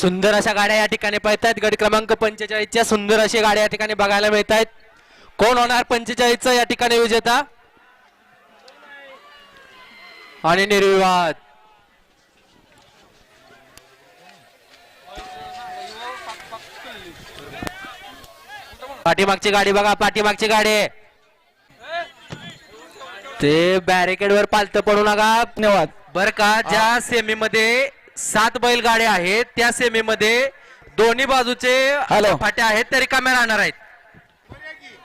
सुंदर अशा गाड्या या ठिकाणी पाहत आहेत गट क्रमांक पंचेचाळीसच्या सुंदर अशी गाड्या या ठिकाणी बघायला मिळत आहेत कोण होणार पंचेचाळीसचा या ठिकाणी विजेता? आणि निर्विवाद. पाठीमागची गाडी बघा पाठीमागची गाडी. ते बॅरिकेड वर पालत पडू नका. धन्यवाद. बर का ज्या सेमीमध्ये सात बैलगाड्या आहेत. त्या सेमीमध्ये दोन्ही बाजूचे हॅलो. फाट्या आहेत. त्या रिकाम्या राहणार आहेत.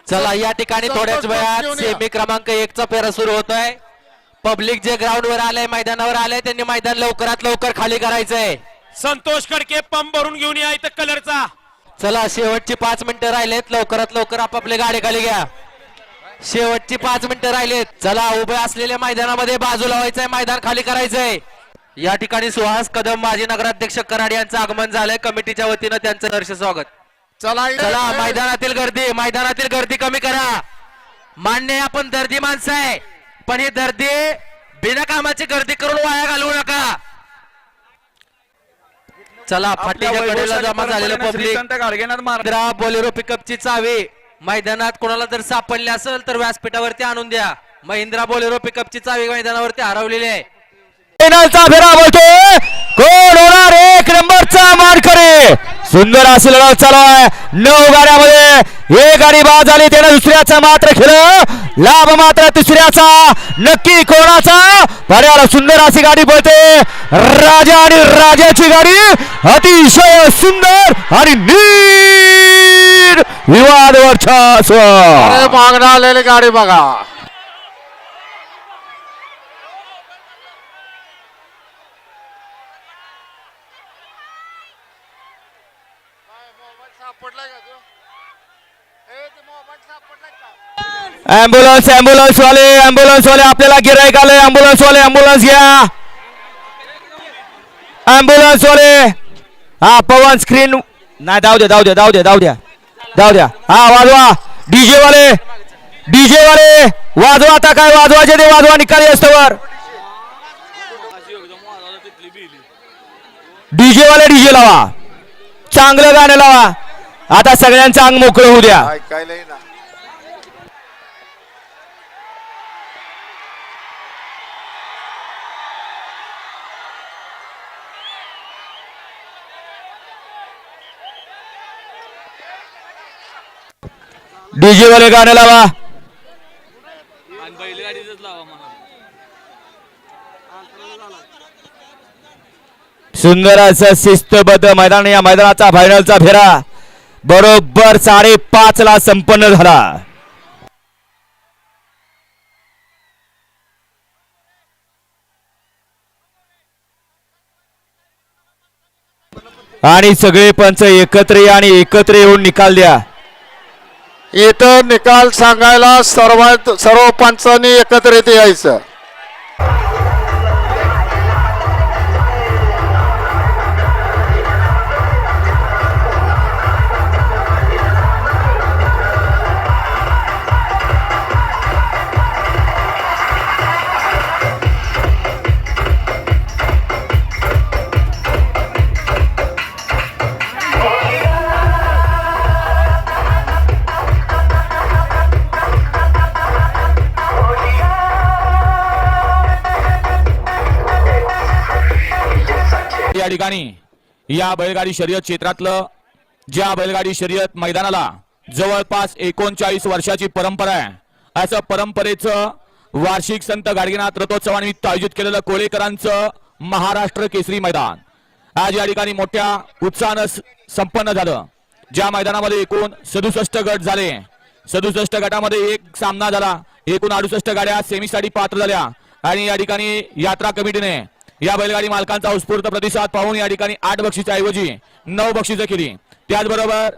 चला या ठिकाणी थोड्याच वेळात सेमी क्रमांक एक चा फेरा सुरू होतोय. पब्लिक जे ग्राउंड वर आलंय मैदानावर आलंय त्यांनी मैदान लवकरात लवकर खाली करायचंय. संतोष खडके पंप भरून घेऊन या इथं कलरचा. चला शेवटची पाच मिनिटं राहिलेत. लवकरात लवकर आपापले गाडी खाली घ्या. शेवटची पाच मिनिटं राहिलेत. चला उभे असलेल्या मैदानामध्ये बाजू लावायचंय मैदान खाली करायचंय. या ठिकाणी सुहास कदम माजी नगराध्यक्ष कराड यांचं आगमन झालंय. कमिटीच्या वतीनं त्यांचं हर्ष स्वागत. चला चला मैदानातील गर्दी मैदानातील गर्दी कमी करा. मान्य आपण दर्दी माणसं आहे पण ही दर्दी बिनकामाची गर्दी करून वाया घालवू नका. चला फाटीच्या कडेला जमा झालेलं पब्लिक बोलेरो पिकअपची चावी. मैदानात कोणाला जर सापडली असेल तर व्यासपीठावरती आणून द्या. महिंद्रा बोलेरो पिकअपची चावी मैदानावरती हरवलेली आहे. फायनलचा फेरा बोलतोय कोण होणार? एक नंबरचा मानकरी. सुंदर अशी लढत चालू आहे नऊ गाड्यामध्ये एक गाडी बाद झाली. त्यानं दुसऱ्याचा मात्र खेळ लाभ मात्र तिसऱ्याचा. नक्की कोणाचा? पाड्याला सुंदर अशी गाडी पळते. राजा आणि राजाची गाडी अतिशय सुंदर आणि नीट विवाद वर्चस्व मागणं गाडी बघा. अँब्युलन्स अँब्युलन्स वाले अँब्युलन्स वाले आपल्याला गिरायक आले अँब्युलन्स वाले अँब्युलन्स घ्या. अँब्युलन्स वाले. हा पवन स्क्रीन नाही जाऊ द्या जाऊ द्या जाऊ द्या जाऊ द्या. जाऊ द्या. हा वाजवा. डीजे वाले. डीजे वाले. वाजवा आता काय वाजवायचे ते वाजवा निकाली असतवर डीजे वाले डीजे लावा. चांगलं गाणं लावा. आता सगळ्यांचं अंग मोकळं होऊ द्या. डीजे वाले गाणे लावा. सुंदर असं शिस्तबद्ध मैदान या मैदानाचा फायनलचा फेरा. बरोबर साडेपाच ला संपन्न झाला. आणि सगळे पंच एकत्र या आणि एकत्र येऊन निकाल द्या. इथं निकाल सांगायला सर्वात सर्व पंचांनी एकत्रित यायचं. या ठिकाणी या बैलगाडी शर्यत क्षेत्रातलं ज्या बैलगाडी शर्यत मैदानाला जवळपास एकोणचाळीस वर्षाची परंपरा आहे असं परंपरेचं वार्षिक संत गाडगेनाथ रथोत्सवानिमित्त आयोजित केलेलं कोळेकरांचं महाराष्ट्र केसरी मैदान. आज या ठिकाणी मोठ्या उत्साहानं संपन्न झालं. ज्या मैदानामध्ये एकूण सदुसष्ट गट झाले सदुसष्ट गटामध्ये एक सामना झाला एकूण अडुसष्ट गाड्या सेमीसाठी पात्र झाल्या आणि या ठिकाणी यात्रा कमिटीने या बैलगाडी मालकांचा उत्स्फूर्त प्रतिसाद पाहून या ठिकाणी आठ बक्षीच्या ऐवजी नऊ बक्षिसं केली. त्याचबरोबर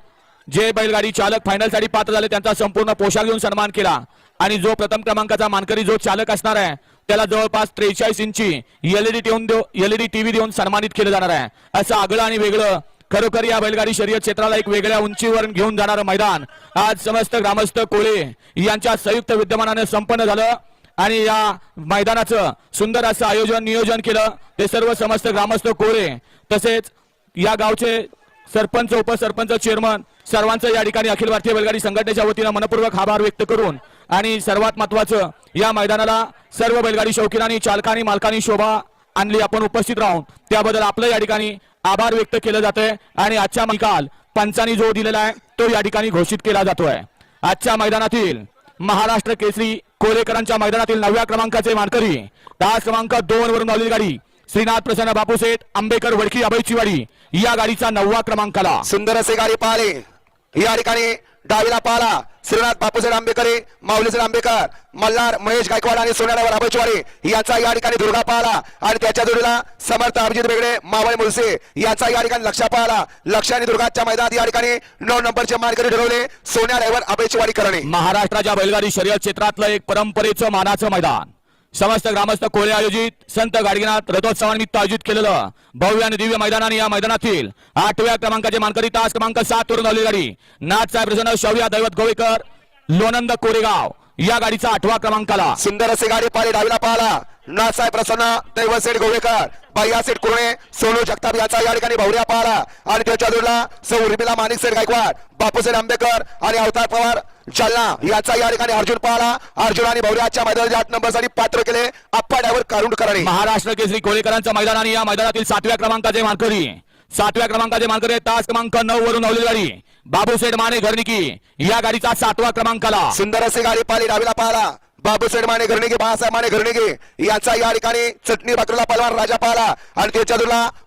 जे बैलगाडी चालक फायनलसाठी पात्र झाले त्यांचा संपूर्ण पोशाख घेऊन सन्मान केला. आणि जो प्रथम क्रमांकाचा मानकरी जो चालक असणार आहे त्याला जवळपास त्रेचाळीस इंची एलईडी ठेवून एलईडी टीव्ही देऊन सन्मानित केलं जाणार आहे. असं आगळं आणि वेगळं खरोखर या बैलगाडी शर्यत क्षेत्राला एक वेगळ्या उंचीवर घेऊन जाणारं मैदान आज समस्त ग्रामस्थ कोळे यांच्या संयुक्त विद्यमानाने संपन्न झालं. आणि या मैदानाचं सुंदर असं आयोजन नियोजन केलं. ते सर्व समस्त ग्रामस्थ कोळे तसेच या गावचे सरपंच उपसरपंच चेअरमन सर्वांचं या ठिकाणी अखिल भारतीय बैलगाडी संघटनेच्या वतीनं मनपूर्वक आभार व्यक्त करून आणि सर्वात महत्वाचं या मैदानाला सर्व बैलगाडी शौकीनांनी चालकांनी मालकांनी शोभा आणली. आपण उपस्थित राहून त्याबद्दल आपलं या ठिकाणी आभार व्यक्त केलं जातंय. आणि आजच्या निकाल पंचांनी जो दिलेला आहे तो या ठिकाणी घोषित केला जातोय. आजच्या मैदानातील महाराष्ट्र केसरी कोरेकरांच्या मैदानातील नवव्या क्रमांकाचे मानकरी. दहा क्रमांक दोन वरून आलेली गाडी. श्रीनाथ प्रसन्न बापूसेठ आंबेकर वडकी अभयचीवाडी या गाडीचा नववा क्रमांकाला. सुंदर असे गाडी पाहिले या ठिकाणी डावीला पाला. श्रीनाथ बापूसाहेब आंबेकर माऊलीसाहेब आंबेकर मल्हार महेश गायकवाड आणि सोन्यावर अभयचवाडे याचा या ठिकाणी दुर्गा पाहला आणि त्याच्या जोडीला समर्थ अभिजित बेगडे मावळे मुलसे याचा या ठिकाणी लक्ष पाहला लक्षाने दुर्गाच्या मैदानात या ठिकाणी नऊ नंबरचे मानकरी ठरवले. सोन्या ड्रायव्हर अभयचवाडी करणे. महाराष्ट्राच्या बैलगाडी शर्यत क्षेत्रातलं एक परंपरेचं मानाचं मैदान. समस्त ग्रामस्थ कोळे आयोजित संत गाडगेनाथ रथोत्सवानिमित्त आयोजित केलेलं भव्य आणि दिव्य मैदानाने या मैदानातील आठव्या क्रमांकाचे मानकरी तास क्रमांक सात वरून आली गाडी. नाथसाहेब प्रसन्न शौर्या दैवत गोवेकर लोनंद कोरेगाव या गाडीचा आठवा क्रमांकाला. सुंदर असे गाडी पाहिले डावीला पाहिला. नाथसाहेब प्रसन्न दैवत सेठ गोवेकर बाह्या सेठ कुरणे सोनू जगताप याचा या ठिकाणी भावड्या पाहिला. आणि त्याच्या जोडला सौ उर्मिला माणिक सेठ गायकवाड बापूसेठ आंबेकर आणि अवतार पवार जालना याचा या ठिकाणी अर्जुन पाहला अर्जुन आणि भावड्याच्या मैदानाच्या आठ नंबरसाठी पात्र केले. आप्पा ड्रायव्हर कारुंड करणे महाराष्ट्र केसरी कोळेकरांचं मैदान आणि या मैदानातील सातव्या क्रमांकाचे मानकरी. सातव्या क्रमांकाचे मानकरी. तास क्रमांक नऊ वरून आलेली गाडी. बाबूसेठ माने घरनिकी या गाडीचा सातवा क्रमांकाला. सुंदर असे गाडी पाहिली. डावीला पाहला बाबूसेठ माने घरणेगे बाळासाहेब माने घरणेगे याचा या ठिकाणी चटणी भाकरीला पलवान राजा पाहला आणि त्याच्या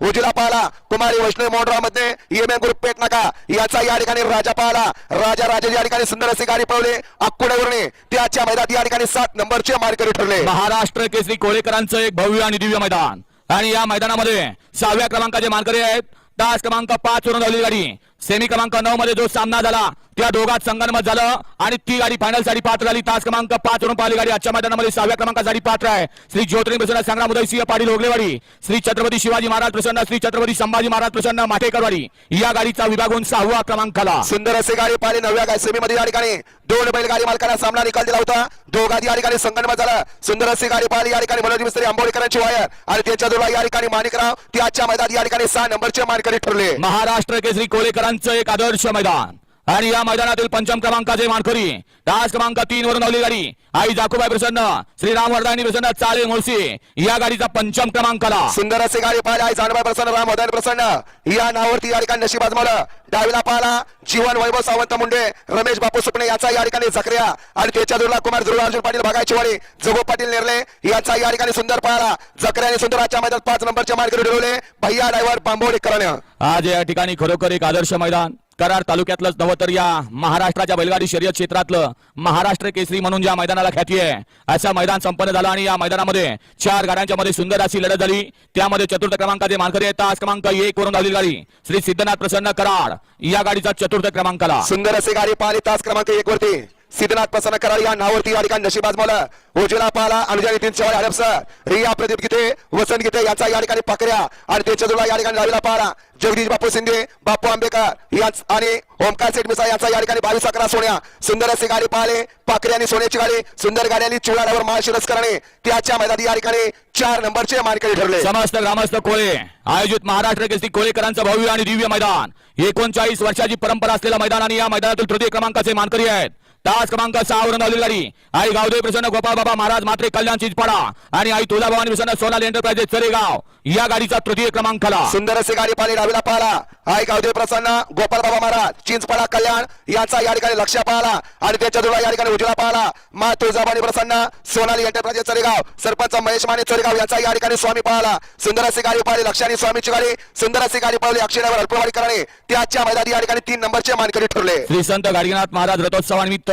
उजीला पाहला कुमारी वैष्णव मोंडरा मध्ये ईएमए ग्रुप पेट नका. याचा या ठिकाणी राजा पाहला राजा राजा या ठिकाणी सुंदर असे गाडी पळवले. अक्कुडेवरणे त्याच्या मैदानात या ठिकाणी सात नंबरचे मारकरी ठरले. महाराष्ट्र केसरी कोळेकरांचं एक भव्य आणि दिव्य मैदान. आणि या मैदानामध्ये सहाव्या क्रमांकाचे मानकरी आहेत. तास क्रमांक पाच वरून आलेली गाडी. सेमी क्रमांक नऊ मध्ये जो सामना झाला त्या दोघात संगनमत झालं आणि ती गाडी फायनलसाठी पात्र झाली. तास क्रमांक पाच वरून पाहिली गाडी. आजच्या मैदानामध्ये सहाव्या क्रमांकासाठी पात्र आहे. श्री ज्योतिर्लिंग प्रसन्न संग्राम उदयसिंह पाटील ओगलेवाडी श्री छत्रपती शिवाजी महाराज प्रसन्न श्री छत्रपती संभाजी महाराज प्रसन्न माठेकरवाडी या गाडीचा विभागून सहावा क्रमांकाला सुंदर असे गाडी पाहिली. नवव्या गाय सेमीमध्ये या ठिकाणी दोन बैलगाडी मालकांना सामना निकाल दिला होता. दोघात या ठिकाणी संगणमत झाला. सुंदर अशी गाडी पाहिली. या ठिकाणी मनोज मिस्त्री आंबोलीकरांची वायर आणि त्याच्या जोडला या ठिकाणी माणिकराव त्याच्या मैदानात या ठिकाणी सहा नंबरचे मानकरी ठरले. महाराष्ट्र केसरी कोळेकरांचं एक आदर्श मैदान. आणि या मैदानातील पंचम क्रमांकाचे मानकरी तास क्रमांक तीन वरून आली गाडी आई जाकुबाई प्रसन्न श्रीराम वर्धानी प्रसन्न चाले मुळशी या गाडीचा पंचम क्रमांकाला सुंदर असे गाडी पाहिली आई जानबाई प्रसन्न राम मदन प्रसन्न. या नावावरती या ठिकाणी नशीब आजमावलं डावीला पाहिला जीवन वैभव सावंत मुंडे रमेश बापू सुपणे याचा या ठिकाणी झकऱ्या आणि त्याच्या दुर्ला कुमार ध्रुव अर्जुन पाटील बागायची वाडी जगो पाटील नेरले याचा या ठिकाणी सुंदर पाहिला. झकऱ्या आणि सुंदराच्या मैदानात पाच नंबरचे मार्केट ठरवले भैया ड्रायव्हर बांबोडी करण्या आज या ठिकाणी खरोखर एक आदर्श मैदान. कराड तालुक्यातलंच नवं तर या महाराष्ट्राच्या बैलगाडी शर्यत क्षेत्रातलं महाराष्ट्र केसरी म्हणून ज्या मैदानाला ख्याती आहे असं मैदान संपन्न झालं आणि या मैदानामध्ये चार गाड्यांच्या मध्ये सुंदर अशी लढत झाली. त्यामध्ये चतुर्थ क्रमांकाचे मानकरी आहेत. तास क्रमांक एक वरून आलेली गाडी श्री सिद्धनाथ प्रसन्न कराड. या गाडीचा चतुर्थ क्रमांकाला. सुंदर असे गाडी पाहिली. तास क्रमांक एक वरती. सिद्धनाथ प्रसन्न कराड या नावावरती या ठिकाणी नशीब आजमावलं. पाला पाहिला अनुजा नितीन चव्हाण हडप सर रिया प्रदीप गीते वसंत गीते यांचा या ठिकाणी पाकऱ्या आणि त्याच्या जोडला या ठिकाणी डावीला पाला जगदीश बापू शिंदे बापू आंबेकर याच आणि ओमकार सेठ मिसा यांचा या ठिकाणी बावीस अकरा सोन्या. सुंदर असे गाडी पाहिले. पाकरी आणि सोन्याची गाडी. सुंदर गाड्यांनी चिवडावर महाशिरस करणे त्याच्या मैदानी या ठिकाणी चार नंबरचे मानकरी ठरले. समस्त ग्रामस्थ कोळे आयोजित महाराष्ट्र केसरी कोळेकरांचं भव्य आणि दिव्य मैदान. एकोणचाळीस वर्षाची परंपरा असलेला मैदान आणि या मैदानातील तृतीय क्रमांकाचे मानकरी आहेत. तास क्रमांक सहा वरून आलेली आई गावदेव प्रसन्न गोपाळ बाबा महाराज मात्रे कल्याण चिजपाडा आणि आई तुळजाभवानी प्रसन्न सोनाली एंटरप्राइजेस चरेगाव. या गाडीचा तृतीय क्रमांकाला. सुंदर असे गाडी पाहिली डावीला पाहिला. आई गावदेव प्रसन्न गोपाळ बाबा महाराज चिंचपाडा कल्याण याचा या ठिकाणी लक्ष पाहिला. आणि त्याच्या जोडला या ठिकाणी उजला पाहिला. मा तुळजाबानी प्रसन्न सोनाली एंटरप्राइजेस चरेगाव सरपंच महेश माने चरेगाव याचा या ठिकाणी स्वामी पाहिला. सुंदर अशी गाडी पाहिली लक्षाने स्वामीची गाडी. सुंदर अशी गाडी पाहिली अक्षरावर अल्पवाडी करणे. त्याच्या मैदानी या ठिकाणी तीन नंबरचे मानकरी ठरले. श्री संत गाडगेनाथ महाराज रथोत्सवानिमित्त.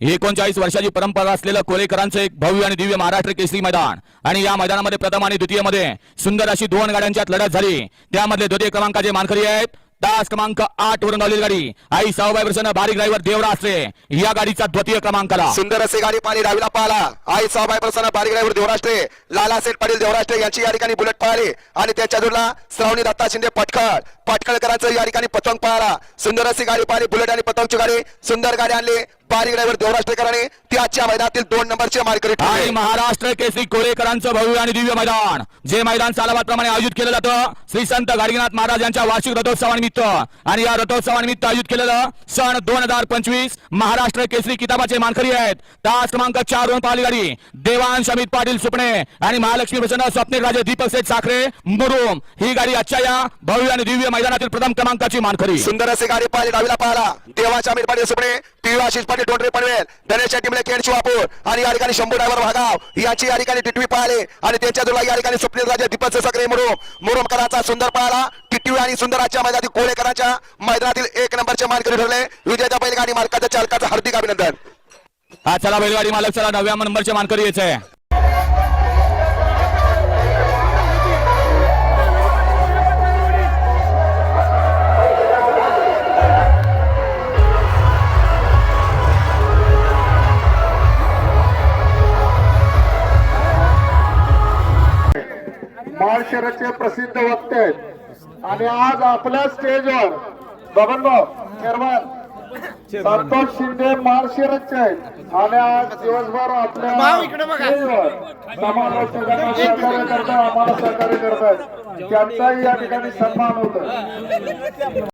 एकोणचाळीस वर्षाची परंपरा असलेलं कोलेकरांचं एक भव्य आणि दिव्य महाराष्ट्र केसरी मैदान. आणि या मैदानामध्ये प्रथम आणि द्वितीयमध्ये सुंदर अशी दोन गाड्यांच्यात लढत झाली. त्यामध्ये द्वितीय क्रमांकाचे मानकरी आहेत. तास क्रमांक आठ वरून आलेली गाडी. आई सावबाई प्रसन्न बारीक ड्रायव्हर देवराष्ट्रे या गाडीचा द्वितीय क्रमांकाला. सुंदर असे गाडी पाणी डावीला पाहिला आई साबाई प्रसन्न बारीक ड्रायव्हर देवराष्ट्रे लाला सेठ पाटील देवराष्ट्रे यांची या ठिकाणी बुलेट पाहिली आणि त्याच्या दूरला श्रावणी दत्ता शिंदे पटकळ. पटखळकरांचं या ठिकाणी पतंग पाहिला सुंदर अशी गाडी पाहिली बुलेट आणि पतंगची गाडी. सुंदर गाडी आणली. पारी ड्रायव्हर देवराष्ट्रेकरांनी आजच्या मैदानातील दोन नंबरचे मानकरी आणि महाराष्ट्र केसरी कोळेकरांचं भव्य आणि दिव्य मैदान जे मैदान सालाबादप्रमाणे आयोजित केलं जातं श्री संत गाडगीनाथ महाराज यांच्या वार्षिक रथोत्सवानिमित्त. आणि या रथोत्सवानिमित्त आयोजित केलेलं सण दोन हजार पंचवीस महाराष्ट्र केसरी किताबाचे मानकरी आहेत. तास क्रमांक चार दोन पाहिली गाडी देवांश अमित पाटील सुपणे आणि महालक्ष्मी प्रसन्न स्वप्नील राजे दीपक सेठ साखरे मुरुम. ही गाडी आजच्या या भव्य आणि दिव्य मैदानातील प्रथम क्रमांकाची मानकरी. सुंदर असे गाडी पाहिली डावीला पाहिला देवाच्या अमित पाटील सुपणे आशिष पाटील डोंडरे पनवेल धनेशच्या टीमले केडची वापूर. आणि या ठिकाणी शंभू ड्रायव्हर भागाव. याची या ठिकाणी टिटवी पाहिले आणि त्यांच्या जोडला या ठिकाणी स्वप्नील राजे दीपक सगळे मुरुम मुरुमकरांचा सुंदर पाहिला टिटवी आणि सुंदराच्या मैदानातील कोळेकरांच्या मैदानातील एक नंबरचे मानकरी ठरले. विजयाच्या बैलगाडी मालकाच्या चालकाचं हार्दिक अभिनंदन. हा चला बैलगाडी मालक चला नव्या नंबरचे मानकरी यायचं आहे. माळशेराचे प्रसिद्ध वक्ते आहेत. आणि आज आपल्या स्टेजवर बबनभाऊ चेअरमन संतोष शिंदे माळशिरसचे आहेत. आणि आज दिवसभर आपल्या स्टेजवर सहकार्य करतात आम्हाला सहकार्य करतात त्यांचाही या ठिकाणी सन्मान होतो